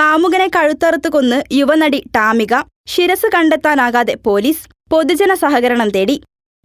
കാമുകനെ കഴുത്തറുത്ത് കൊന്ന് യുവനടി ടാമിക ശിരസ് കണ്ടെത്താനാകാതെ പോലീസ് പൊതുജന സഹകരണം തേടി.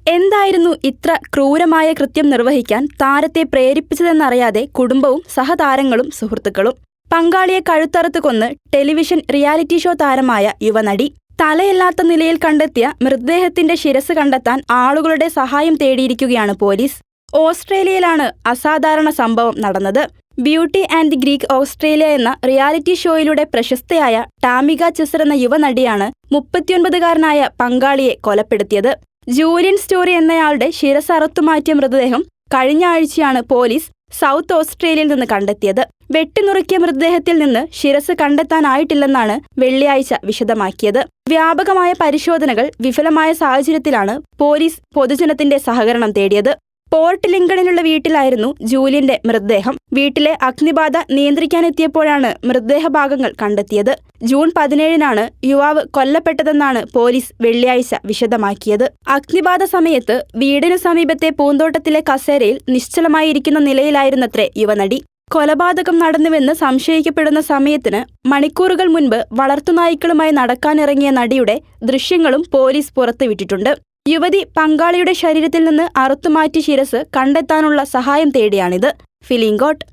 എന്തായിരുന്നു ഇത്ര ക്രൂരമായ കൃത്യം നിർവഹിക്കാൻ താരത്തെ പ്രേരിപ്പിച്ചതെന്നറിയാതെ കുടുംബവും സഹതാരങ്ങളും സുഹൃത്തുക്കളും. പങ്കാളിയെ കഴുത്തറുത്ത് കൊന്ന് ടെലിവിഷൻ റിയാലിറ്റി ഷോ താരമായ യുവനടി തലയില്ലാത്ത നിലയിൽ കണ്ടെത്തിയ മൃതദേഹത്തിന്റെ ശിരസ് കണ്ടെത്താൻ ആളുകളുടെ സഹായം തേടിയിരിക്കുകയാണ് പോലീസ്. ഓസ്ട്രേലിയയിലാണ് അസാധാരണ സംഭവം നടന്നത്. Beauty and the Greek Australia എന്ന റിയാലിറ്റി ഷോയിലൂടെ പ്രശസ്തയായ ടാമിക ചെസർ എന്ന യുവനടിയാണ് മുപ്പത്തിയൊൻപതുകാരനായ പങ്കാളിയെ കൊലപ്പെടുത്തിയത്. ജൂലിയൻ സ്റ്റോറി എന്നയാളുടെ ശിരസ് മാറ്റിയ മൃതദേഹം കഴിഞ്ഞ ആഴ്ചയാണ് പോലീസ് സൗത്ത് ഓസ്ട്രേലിയയിൽ നിന്ന് കണ്ടെത്തിയത്. വെട്ടിനുറുക്കിയ മൃതദേഹത്തിൽ നിന്ന് ശിരസ് കണ്ടെത്താനായിട്ടില്ലെന്നാണ് വെള്ളിയാഴ്ച വിശദമാക്കിയത്. വ്യാപകമായ പരിശോധനകൾ വിഫലമായ സാഹചര്യത്തിലാണ് പോലീസ് പൊതുജനത്തിന്റെ സഹകരണം തേടിയത്. പോർട്ട് ലിങ്കണിലുള്ള വീട്ടിലായിരുന്നു ജൂലിയന്റെ മൃതദേഹം. വീട്ടിലെ അഗ്നിബാധ നിയന്ത്രിക്കാനെത്തിയപ്പോഴാണ് മൃതദേഹ ഭാഗങ്ങൾ കണ്ടെത്തിയത്. ജൂൺ പതിനേഴിനാണ് യുവാവ് കൊല്ലപ്പെട്ടതെന്നാണ് പോലീസ് വെള്ളിയാഴ്ച വിശദമാക്കിയത്. അഗ്നിബാധ സമയത്ത് വീടിനു സമീപത്തെ പൂന്തോട്ടത്തിലെ കസേരയിൽ നിശ്ചലമായിരിക്കുന്ന നിലയിലായിരുന്നത്രേ യുവനടി. കൊലപാതകം നടന്നുവെന്ന് സംശയിക്കപ്പെടുന്ന സമയത്തിന് മണിക്കൂറുകൾ മുൻപ് വളർത്തുനായ്ക്കളുമായി നടക്കാനിറങ്ങിയ നടിയുടെ ദൃശ്യങ്ങളും പോലീസ് പുറത്തുവിട്ടിട്ടുണ്ട്. യുവതി പങ്കാളിയുടെ ശരീരത്തിൽ നിന്ന് അറുത്തുമാറ്റി ശിരസ് കണ്ടെത്താനുള്ള സഹായം തേടിയാണിത്. ഫിലിംഗോട്ട്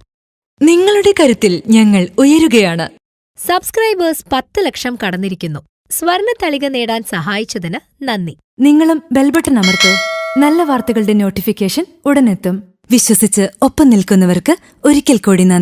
നിങ്ങളുടെ കരുത്തിൽ ഞങ്ങൾ ഉയരുകയാണ്. സബ്സ്ക്രൈബേഴ്സ് പത്ത് ലക്ഷം കടന്നിരിക്കുന്നു. സ്വർണ തളിക നേടാൻ സഹായിച്ചതിന് നന്ദി. നിങ്ങളും ബെൽബട്ടൺ അമർത്തോ. നല്ല വാർത്തകളുടെ നോട്ടിഫിക്കേഷൻ ഉടനെത്തും. വിശ്വസിച്ച് ഒപ്പം നിൽക്കുന്നവർക്ക് ഒരിക്കൽ കൂടി നന്ദി.